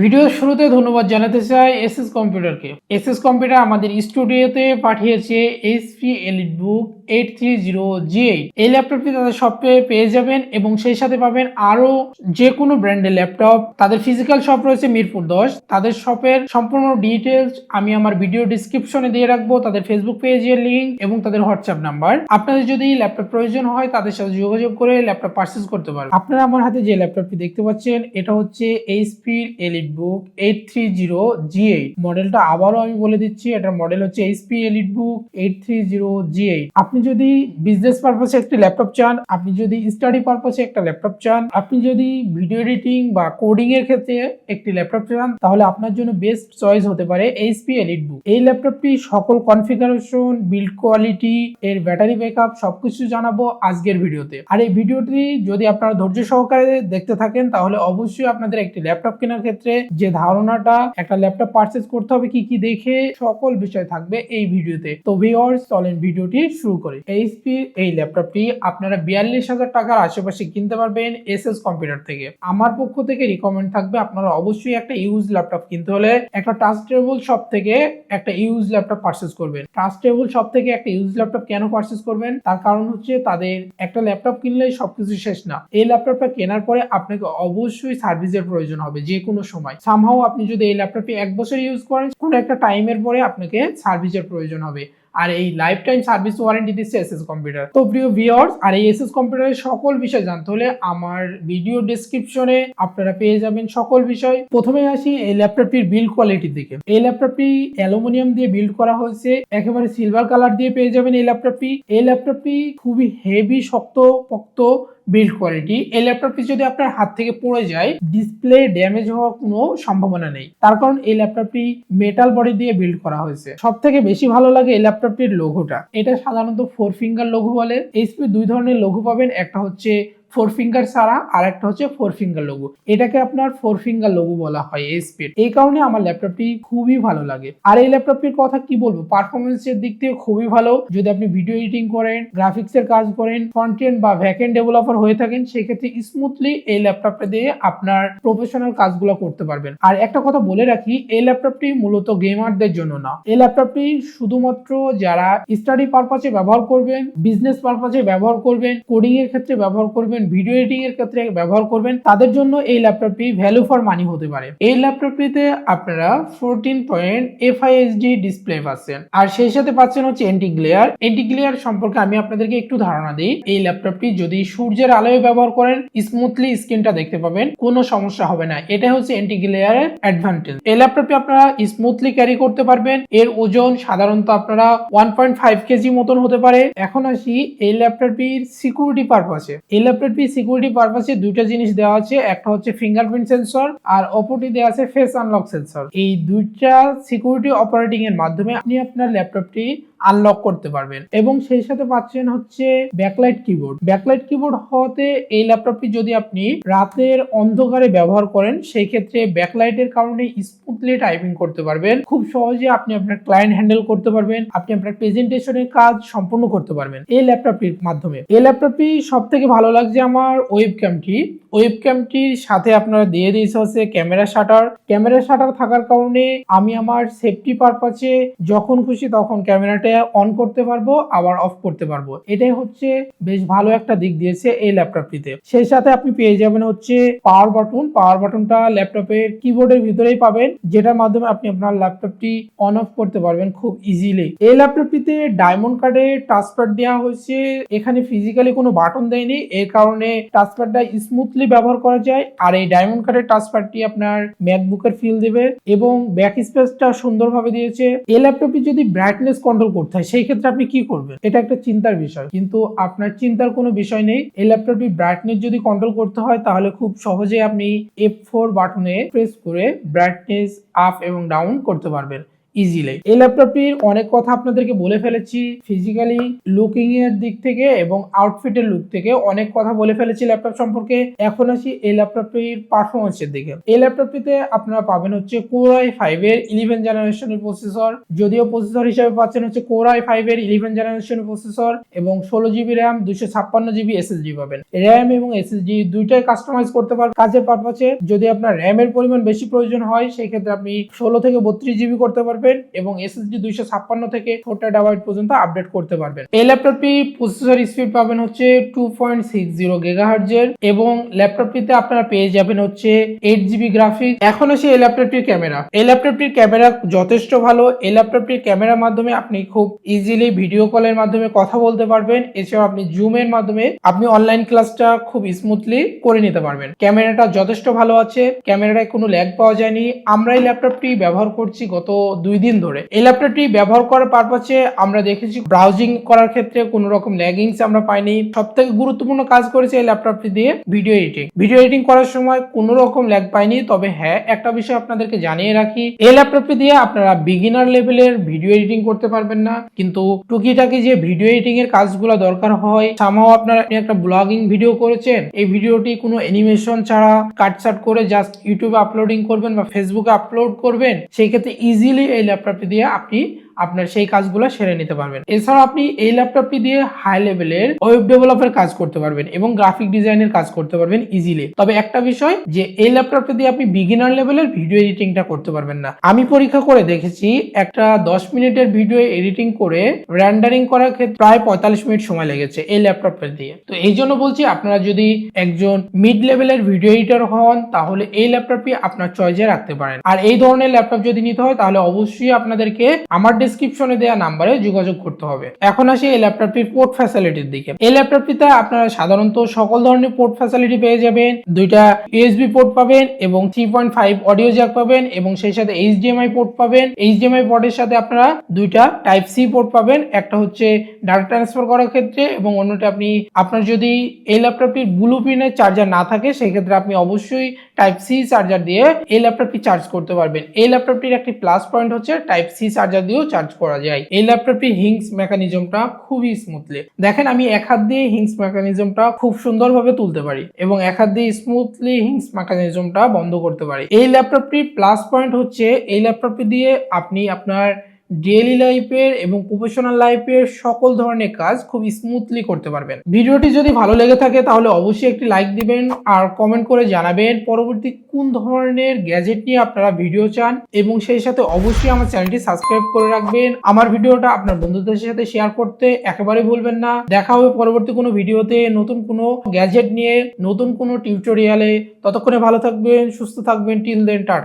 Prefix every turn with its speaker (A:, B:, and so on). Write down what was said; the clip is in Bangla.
A: ভিডিওর শুরুতে ধন্যবাদ জানাতে চাই এসএস কম্পিউটারকে। এসএস কম্পিউটার আমাদের স্টুডিওতে পাঠিয়েছে H HP elite book eight three zero G eight এই ল্যাপটপটি তাদের শপে পেয়ে যাবেন এবং সেই সাথে পাবেন আরও যে কোনো ব্র্যান্ডের ল্যাপটপ। তাদের ফিজিক্যাল শপ রয়েছে মিরপুর দশ। তাদের শপের সম্পূর্ণ ডিটেলস আমি আমার ভিডিও ডিসক্রিপশনে দিয়ে রাখব, তাদের ফেসবুক পেজের লিঙ্ক এবং তাদের হোয়াটসঅ্যাপ নাম্বার আপনাদের যদি ল্যাপটপ প্রয়োজন হয়, তাদের সাথে যোগাযোগ করে ল্যাপটপ পারচেস করতে পারেন আপনারা আমার হাতে যে ল্যাপটপটি দেখতে পাচ্ছেন, এটা হচ্ছে H এইচপির elite book eight three zero G eight মডেলটা আবারও আমি বলে দিচ্ছি, এটার মডেল হচ্ছে HP elite book eight three zero G eight আপনি যদি বিজনেস পারপাসে একটি ল্যাপটপ চান, আপনি যদি স্টাডি পারপাসে একটা ল্যাপটপ চান, আপনি যদি ভিডিও এডিটিং বা কোডিং এর ক্ষেত্রে একটি ল্যাপটপ চান, তাহলে আপনার জন্য বেস্ট চয়েস হতে পারে এইচপি এলিট বুক এই ল্যাপটপটি সকল কনফিগারেশন বিল্ড কোয়ালিটি এর ব্যাটারি ব্যাকআপ সবকিছু জানাব আজকের ভিডিওতে। আর এই ভিডিওটি যদি আপনারা ধৈর্য সহকারে দেখতে থাকেন, তাহলে অবশ্যই আপনাদের একটি ল্যাপটপ কেনার ক্ষেত্রে যে ধারণাটা একটা ল্যাপটপ পারচেজ করতে হবে, কি কি দেখে সকল বিষয় থাকবে এই ভিডিওতে। তো ভিওর্স চলেন ভিডিওটি শুরু করি। এইচপি এই ল্যাপটপটি আপনারা বিয়াল্লিশ হাজার টাকার আশেপাশে কিনতে পারবেন এসএস কম্পিউটার থেকে। আমার পক্ষ থেকে রিকমেন্ড থাকবে, আপনারা অবশ্যই একটা ইউজ ল্যাপটপ কিনতে হলে একটা ট্রাস্টেবল শপ থেকে একটা ইউজ ল্যাপটপ পারচেস করবেন। ট্রাস্টেবল শপ থেকে একটা ইউজ ল্যাপটপ কেন পারচেস করবেন? তার কারণ হচ্ছে তাদের একটা ল্যাপটপ কিনলেই সবকিছু শেষ না। এই ল্যাপটপটা কেনার পরে আপনাকে অবশ্যই সার্ভিসের প্রয়োজন হবে যে কোনো সময়। সামহাও আপনি যদি এই ল্যাপটপটি এক বছর ইউজ করেন, কোনো একটা টাইমের পরে আপনাকে সার্ভিসের প্রয়োজন হবে। আর এই লাইফ টাইম সার্ভিস ওয়ারেন্টি দিচ্ছে এসএস কম্পিউটার তো প্রিয় ভিউয়ার্স আর এই এসএস কম্পিউটারের সকল বিষয় জানতে হলে আমার ভিডিও ডেসক্রিপশনে আপনারা পেয়ে যাবেন সকল বিষয়। প্রথমে আসি এই ল্যাপটপটির বিল্ড কোয়ালিটির দিকে। এই ল্যাপটপটি অ্যালুমিনিয়াম দিয়ে বিল্ড করা হয়েছে, একেবারে সিলভার কালার দিয়ে পেয়ে যাবেন এই ল্যাপটপটি এই ল্যাপটপটি খুবই হেভি শক্ত, পোক্ত বিল্ড কোয়ালিটি এই ল্যাপটপটি যদি আপনার হাত থেকে পড়ে যায় ডিসপ্লে ড্যামেজ হওয়ার কোনো সম্ভাবনা নেই। তার কারণ এই ল্যাপটপটি মেটাল বডি দিয়ে বিল্ড করা হয়েছে। সব থেকে বেশি ভালো লাগে এই ল্যাপটপটির লোগোটা এটা সাধারণত ফোর ফিঙ্গার লঘু বলে। এইচপি দুই ধরনের লঘু পাবেন। একটা হচ্ছে ফোর ফিঙ্গার ছাড়া আর একটা হচ্ছে ফোর ফিঙ্গার লোগো এটাকে আপনার ফোর ফিঙ্গার লোগো বলা হয় এসপির এই কারণে আমার ল্যাপটপটি খুবই ভালো লাগে। আর এই ল্যাপটপটির কথা কি বলব? পারফরমেন্সের দিক থেকে খুবই ভালো। যদি আপনি ভিডিও এডিটিং করেন গ্রাফিক্স এর কাজ করেন ফ্রন্ট বা ভ্যাকেন্ড ডেভেলপার হয়ে থাকেন, সেক্ষেত্রে স্মুথলি এই ল্যাপটপটা দিয়ে আপনার প্রফেশনাল কাজগুলো করতে পারবেন। আর একটা কথা বলে রাখি, এই ল্যাপটপটি মূলত গেমারদের জন্য না। এই ল্যাপটপটি শুধুমাত্র যারা স্টাডি পারপাসে ব্যবহার করবেন বিজনেস পারপাসে ব্যবহার করবেন কোডিং এর ক্ষেত্রে ব্যবহার করবেন ভিডিও এডিটিং এর ক্ষেত্রে ব্যবহার করবেন, তাদের জন্য এই ল্যাপটপটি ভ্যালু ফর মানি হতে পারে। এই ল্যাপটপটিতে আপনারা ফোরটিন পয়েন্ট এফআইএসডি ডিসপ্লে পাচ্ছেন। আর সেই সাথে পাচ্ছেন হচ্ছে এন্টি গ্লেয়ার এন্টি গ্লেয়ার সম্পর্কে আমি আপনাদেরকে একটু ধারণা দিই। এই ল্যাপটপটি যদি সূর্যের আলোয় ব্যবহার করেন স্মুথলি স্ক্রিনটা দেখতে পাবেন, কোনো সমস্যা হবে না। এটা হচ্ছে এন্টি গ্লেয়ারের অ্যাডভান্টেজ এই ল্যাপটপটি আপনারা স্মুথলি ক্যারি করতে পারবেন। এর ওজন সাধারণত আপনারা ওয়ান পয়েন্ট ফাইভ কেজি মতন হতে পারে। এখন আসি এই ল্যাপটপটির সিকিউরিটি পারপাসে এই ল্যাপটপটি সিকিউরিটি পারপাসে দুইটা জিনিস দেওয়া আছে। একটা হচ্ছে ফিঙ্গারপ্রিন্ট সেন্সর আর অপরটি দেওয়া আছে ফেস আনলক সেন্সর এই দুইটা সিকিউরিটি অপারেটিং এর মাধ্যমে আপনি আপনার ল্যাপটপটি আনলক করতে পারবেন। এবং সেই সাথে পাচ্ছেন হচ্ছে ব্যাকলাইট কিবোর্ড ব্যাকলাইট কিবোর্ড হওয়াতে এই ল্যাপটপটি যদি আপনি রাতের অন্ধকারে ব্যবহার করেন, সেই ক্ষেত্রে ব্যাকলাইটের কারণে স্মুথলি টাইপিং করতে পারবেন। খুব সহজে আপনি আপনার ক্লায়েন্ট হ্যান্ডেল করতে পারবেন, আপনি আপনার প্রেজেন্টেশনের কাজ সম্পূর্ণ করতে পারবেন এই ল্যাপটপটির মাধ্যমে। এই ল্যাপটপটি সব থেকে ভালো লাগছে আমার ওয়েব ক্যামটি ওয়েব ক্যামটির সাথে আপনারা দিয়ে দিয়েছে হচ্ছে ক্যামেরা শাটার ক্যামেরা শাটার থাকার কারণে আমি আমার সেফটি পারপাসে যখন খুশি তখন ক্যামেরাটা অন করতে পারব, আবার অফ করতে পারব। এটাই হচ্ছে বেশ ভালো একটা দিক দিয়েছে এই ল্যাপটপটিতে। সেই সাথে আপনি পেয়ে যাবেন হচ্ছে পাওয়ার বাটন পাওয়ার বাটনটা ল্যাপটপের কিবোর্ডের ভিতরেই পাবেন, যেটার মাধ্যমে আপনি আপনার ল্যাপটপটি অন অফ করতে পারবেন খুব ইজিলি এই ল্যাপটপটিতে ডায়মন্ড কার্ডে টাচপ্যাড দেওয়া হয়েছে। এখানে ফিজিক্যালি কোনো বাটন দেয়নি। এর কারণে টাচপ্যাডটা স্মুথলি ব্যবহার করা যায়। আর এই ডায়মন্ড কার্ডের টাচপ্যাডটি আপনার ম্যাকবুকের ফিল দেবে এবং ব্যাক স্পেসটা সুন্দরভাবে দিয়েছে। এই ল্যাপটপটি যদি ব্রাইটনেস কন্ট্রোল করতে হয়, সেই ক্ষেত্রে আপনি কি করবেন? এটা একটা চিন্তার বিষয়। কিন্তু আপনার চিন্তার কোনো বিষয় নেই। এই ল্যাপটপটি ব্রাইটনেস যদি কন্ট্রোল করতে হয়, তাহলে খুব সহজে আপনি এফ ফোর বাটনে প্রেস করে ব্রাইটনেস আপ এবং ডাউন করতে পারবেন। ইজিলি এই ল্যাপটপটির অনেক কথা আপনাদেরকে বলে ফেলেছি ফিজিক্যালি লুকিং এর দিক থেকে এবং আউটফিটের লুক থেকে অনেক কথা বলে ফেলেছি ল্যাপটপ সম্পর্কে। এখন আসি এই ল্যাপটপটির পারফরমেন্সের দিকে। এই ল্যাপটপটিতে আপনারা পাবেন হচ্ছে কোর আই ফাইভ এর ইলেভেন জেনারেশনের প্রসেসর যদিও প্রসেসর হিসেবে পাচ্ছেন হচ্ছে কোর আই ফাইভ এর ইলেভেন জেনারেশনের প্রসেসর এবং ষোলো জিবি র্যাম দুশো ছাপ্পান্ন জিবি এসএসডি পাবেন। র্যাম এবং এসএসডি দুইটাই কাস্টমাইজ করতে পারবেন কাজের পারপাসে যদি আপনার র্যামের পরিমাণ বেশি প্রয়োজন হয় সেই ক্ষেত্রে আপনি ষোলো থেকে বত্রিশ জিবি করতে পারবেন। এবং এসএসডি দুইশো ছাপ্পান্ন থেকে ফোর টেরাবাইট পর্যন্ত আপডেট করতে পারবেন। এই ল্যাপটপটি প্রসেসর স্পিড পাবেন হচ্ছে টু পয়েন্ট সিক্স জিরো গেগাহার্জের এবং ল্যাপটপটিতে আপনারা পেয়ে যাবেন হচ্ছে এইট জিবি গ্রাফিক এখন আসি এই ল্যাপটপটির ক্যামেরা। এই ল্যাপটপটির ক্যামেরা যথেষ্ট ভালো। এই ল্যাপটপটির ক্যামেরার মাধ্যমে আপনি খুব ইজিলি ভিডিও কলের মাধ্যমে কথা বলতে পারবেন। এছাড়াও আপনি জুমের মাধ্যমে আপনি অনলাইন ক্লাসটা খুব স্মুথলি করে নিতে পারবেন। ক্যামেরাটা যথেষ্ট ভালো আছে। ক্যামেরাটায় কোনো ল্যাগ পাওয়া যায়নি। আমরা এই ল্যাপটপটি ব্যবহার করছি গত দুই দিন ধরে। এই ল্যাপটপটি ব্যবহার করার পারপাসে আমরা দেখেছি ব্রাউজিং করার ক্ষেত্রে কোনো রকম ল্যাগিংস আমরা পাইনি। সব থেকে গুরুত্বপূর্ণ কাজ করেছে এই ল্যাপটপটি দিয়ে ভিডিও এডিটিং ভিডিও এডিটিং করার সময় কোনো রকম ল্যাগ পাইনি, তবে হ্যাঁ একটা বিষয় আপনাদেরকে জানিয়ে রাখি, এই ল্যাপটপটি দিয়ে আপনারা বিগিনার লেভেলের ভিডিও এডিটিং করতে পারবেন না। কিন্তু টুকিটাকি যে ভিডিও এডিটিং এর কাজগুলো দরকার হয় সামাও আপনারা আপনি একটা ব্লগিং ভিডিও করেছেন, এই ভিডিওটি কোনো অ্যানিমেশন ছাড়া কাটসাট করে জাস্ট ইউটিউবে আপলোডিং করবেন বা ফেসবুকে আপলোড করবেন, সেই ক্ষেত্রে ইজিলি এই ল্যাপটপটি দিয়ে আপনি আপনার সেই কাজগুলো সেরে নিতে পারবেন। এছাড়া আপনি এই ল্যাপটপটি দিয়ে হাই লেভেলের ওয়েব ডেভেলপের কাজ করতে পারবেন এবং গ্রাফিক ডিজাইনের কাজ করতে পারবেন ইজিলি তবে একটা বিষয় যে, এই ল্যাপটপটি দিয়ে আপনি বিগিনার লেভেলের ভিডিও এডিটিংটা করতে পারবেন না। আমি পরীক্ষা করে দেখেছি, একটা দশ মিনিটের ভিডিও এডিটিং করে র্যান্ডারিং করার ক্ষেত্রে প্রায় পঁয়তাল্লিশ মিনিট সময় লেগেছে এই ল্যাপটপের দিয়ে। তো এই জন্য বলছি, আপনারা যদি একজন মিড লেভেলের ভিডিও এডিটর হন, তাহলে এই ল্যাপটপটি আপনার চয়েসে রাখতে পারেন। আর এই ধরনের ল্যাপটপ যদি নিতে হয়, তাহলে অবশ্যই আপনাদেরকে আমার ডিসক্রিপশনে দেওয়া নাম্বারে যোগাযোগ করতে হবে। এখন আসি এই ল্যাপটপটির পোর্ট ফ্যাসিলিটির দিকে। এই ল্যাপটপটিতে আপনারা সাধারণত সকল ধরনের পোর্ট ফ্যাসিলিটি পেয়ে যাবেন। দুইটা ইউএসবি পোর্ট পাবেন এবং three point five audio jack পাবেন এবং সেই সাথে এইচডিএমআই পোর্ট পাবেন। এইচডিএমআই পোর্টের সাথে আপনারা দুইটা টাইপ সি পোর্ট পাবেন। একটা হচ্ছে ডাটা ট্রান্সফার করার ক্ষেত্রে এবং অন্যটা আপনি, আপনার যদি এই ল্যাপটপটির ব্লু পিনের চার্জার না থাকে সেই ক্ষেত্রে আপনি অবশ্যই টাইপ সি চার্জার দিয়ে এই ল্যাপটপটি চার্জ করতে পারবেন। এই ল্যাপটপটির একটি প্লাস পয়েন্ট হচ্ছে টাইপ সি চার্জার দিয়েও চার্জ করা যায়। এই ল্যাপটপটি হিংস মেকানিজমটা খুবই স্মুথলি দেখেন, আমি এক হাত দিয়ে হিংস মেকানিজমটা খুব সুন্দরভাবে তুলতে পারি এবং এক হাত দিয়ে স্মুথলি হিংস মেকানিজমটা বন্ধ করতে পারি। এই ল্যাপটপটির প্লাস পয়েন্ট হচ্ছে, এই ল্যাপটপটি দিয়ে আপনি আপনার ডেইলি লাইফের এবং প্রফেশনাল লাইফের সকল ধরনের কাজ খুব স্মুথলি করতে পারবেন। ভিডিওটি যদি ভালো লেগে থাকে, তাহলে অবশ্যই একটি লাইক দিবেন আর কমেন্ট করে জানাবেন পরবর্তী কোন ধরনের গ্যাজেট নিয়ে আপনারা ভিডিও চান এবং সেই সাথে অবশ্যই আমার চ্যানেলটি সাবস্ক্রাইব করে রাখবেন। আমার ভিডিওটা আপনার বন্ধুদের সাথে শেয়ার করতে একেবারে ভুলবেন না। দেখা হবে পরবর্তী কোনো ভিডিওতে নতুন কোনো গ্যাজেট নিয়ে, নতুন কোনো টিউটোরিয়ালে ততক্ষণে ভালো থাকবেন, সুস্থ থাকবেন। Till then tata.